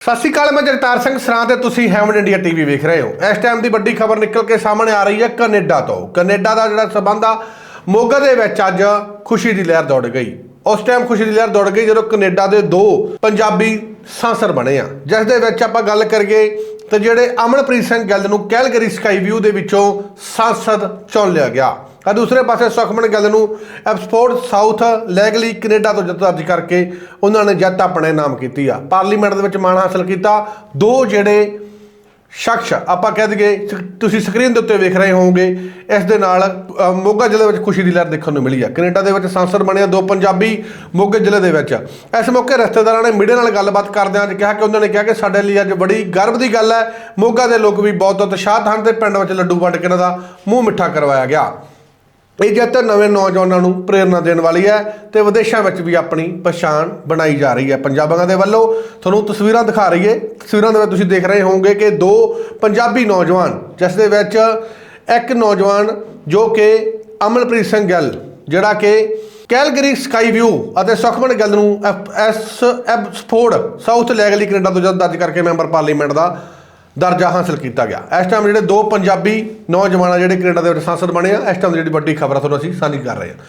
ਸਤਿ ਸ਼੍ਰੀ ਅਕਾਲ, ਮੈਂ ਜਗਤਾਰ ਸਿੰਘ ਸਰਾਂ ਤੇ ਤੁਸੀਂ ਹੈਵਨ ਇੰਡੀਆ ਟੀਵੀ ਵੇਖ ਰਹੇ ਹੋ। ਇਸ ਟਾਈਮ ਦੀ ਵੱਡੀ ਖਬਰ ਨਿਕਲ ਕੇ ਸਾਹਮਣੇ ਆ ਰਹੀ ਹੈ ਕੈਨੇਡਾ ਤੋਂ। ਕੈਨੇਡਾ ਦਾ ਜਿਹੜਾ ਸਬੰਧ ਆ, ਮੋਗਾ ਦੇ ਵਿੱਚ ਅੱਜ ਖੁਸ਼ੀ ਦੀ ਲਹਿਰ ਦੌੜ ਗਈ। ਉਸ ਟਾਈਮ ਖੁਸ਼ੀ ਦੀ ਲਹਿਰ ਦੌੜ ਗਈ ਜਦੋਂ ਕੈਨੇਡਾ ਦੇ ਦੋ ਪੰਜਾਬੀ ਸਾਂਸਰ ਬਣੇ ਆ। ਜਿਸ ਦੇ ਵਿੱਚ ਆਪਾਂ ਗੱਲ ਕਰੀਏ ਤੇ ਜਿਹੜੇ ਅਮਨਪ੍ਰੀਤ ਸਿੰਘ ਗਿੱਲ ਨੂੰ ਕੈਲਗਰੀ ਸਕਾਈ ਵਿਊ ਦੇ ਵਿੱਚੋਂ ਸਾਂਸਦ ਚੁਣ ਲਿਆ ਗਿਆ। ਆ ਦੂਸਰੇ ਪਾਸੇ ਸੁਖਮਨ ਗਿੱਲ ਨੂੰ ਐਪਸਪੋਰਟ ਸਾਊਥ ਲੈਗਲੀ ਕੈਨੇਡਾ ਤੋਂ ਜਿੱਤ ਦਰਜ ਕਰਕੇ ਉਹਨਾਂ ਨੇ ਜਿੱਤ ਆਪਣੇ ਨਾਮ ਕੀਤੀ ਆ। ਪਾਰਲੀਮੈਂਟ ਦੇ ਵਿੱਚ ਮਾਣ ਹਾਸਲ ਕੀਤਾ। ਦੋ ਜਿਹੜੇ ਸ਼ਖਸ ਆਪਾਂ ਕਹਿ ਦਈਏ ਤੁਸੀਂ ਸਕਰੀਨ ਦੇ ਉੱਤੇ ਵੇਖ ਰਹੇ ਹੋਵੋਗੇ, ਇਸ ਦੇ ਨਾਲ ਮੋਗਾ ਜ਼ਿਲ੍ਹੇ ਵਿੱਚ ਖੁਸ਼ੀ ਦੀ ਲਹਿਰ ਦੇਖਣ ਨੂੰ ਮਿਲੀ ਆ। ਕੈਨੇਡਾ ਦੇ ਵਿੱਚ ਸੰਸਦ ਬਣੇ ਆ ਦੋ ਪੰਜਾਬੀ, ਮੋਗੇ ਜ਼ਿਲ੍ਹੇ ਦੇ ਵਿੱਚ। ਇਸ ਮੌਕੇ ਰਿਸ਼ਤੇਦਾਰਾਂ ਨੇ ਮੀਡੀਆ ਨਾਲ ਗੱਲਬਾਤ ਕਰਦਿਆਂ ਅੱਜ ਕਿਹਾ ਕਿ ਉਹਨਾਂ ਨੇ ਕਿਹਾ ਕਿ ਸਾਡੇ ਲਈ ਅੱਜ ਬੜੀ ਗਰਵ ਦੀ ਗੱਲ ਹੈ। ਮੋਗਾ ਦੇ ਲੋਕ ਵੀ ਬਹੁਤ ਉਤਸ਼ਾਹਤ ਹਨ ਤੇ ਪਿੰਡ ਵਿੱਚ ਲੱਡੂ ਵੰਡ ਕੇ ਇਹਨਾਂ ਦਾ ਮੂੰਹ ਮਿੱਠਾ ਕਰਵਾਇਆ ਗਿਆ। ਇਹ ਜਿੱਤ ਨਵੇਂ ਨੌਜਵਾਨਾਂ ਨੂੰ ਪ੍ਰੇਰਣਾ ਦੇਣ ਵਾਲੀ ਹੈ ਤੇ ਵਿਦੇਸ਼ਾਂ ਵਿੱਚ ਵੀ ਆਪਣੀ ਪਛਾਣ ਬਣਾਈ ਜਾ ਰਹੀ ਹੈ। ਪੰਜਾਬੀਆਂ ਦੇ ਵੱਲੋਂ ਤੁਹਾਨੂੰ ਤਸਵੀਰਾਂ ਦਿਖਾ ਰਹੀ ਹੈ। ਤਸਵੀਰਾਂ ਦੇ ਵਿੱਚ ਤੁਸੀਂ ਦੇਖ ਰਹੇ ਹੋਵੋਗੇ ਕਿ ਦੋ ਪੰਜਾਬੀ ਨੌਜਵਾਨ, ਜਿਸ ਦੇ ਵਿੱਚ ਇੱਕ ਨੌਜਵਾਨ ਜੋ ਕਿ ਅਮਨਪ੍ਰੀਤ ਸਿੰਘ ਗਿੱਲ, ਜਿਹੜਾ ਕਿ ਕੈਲਗਰੀ ਸਕਾਈ ਵਿਊ ਅਤੇ ਸੁਖਮਨ ਗਿੱਲ ਨੂੰ F- S Abbotsford south Langley Canada ਤੋਂ ਜਦ ਦਰਜ ਕਰਕੇ ਮੈਂਬਰ ਪਾਰਲੀਮੈਂਟ ਦਾ ਦਰਜਾ ਹਾਸਲ ਕੀਤਾ ਗਿਆ। ਇਸ ਟਾਈਮ ਜਿਹੜੇ ਦੋ ਪੰਜਾਬੀ ਨੌਜਵਾਨਾਂ ਜਿਹੜੇ ਕੈਨੇਡਾ ਦੇ ਵਿੱਚ ਸੰਸਦ ਬਣੇ ਆ, ਇਸ ਟਾਈਮ ਦੀ ਜਿਹੜੀ ਵੱਡੀ ਖਬਰ ਆ, ਤੁਹਾਨੂੰ ਅਸੀਂ ਸਾਂਝੀ ਕਰ ਰਹੇ ਹਾਂ।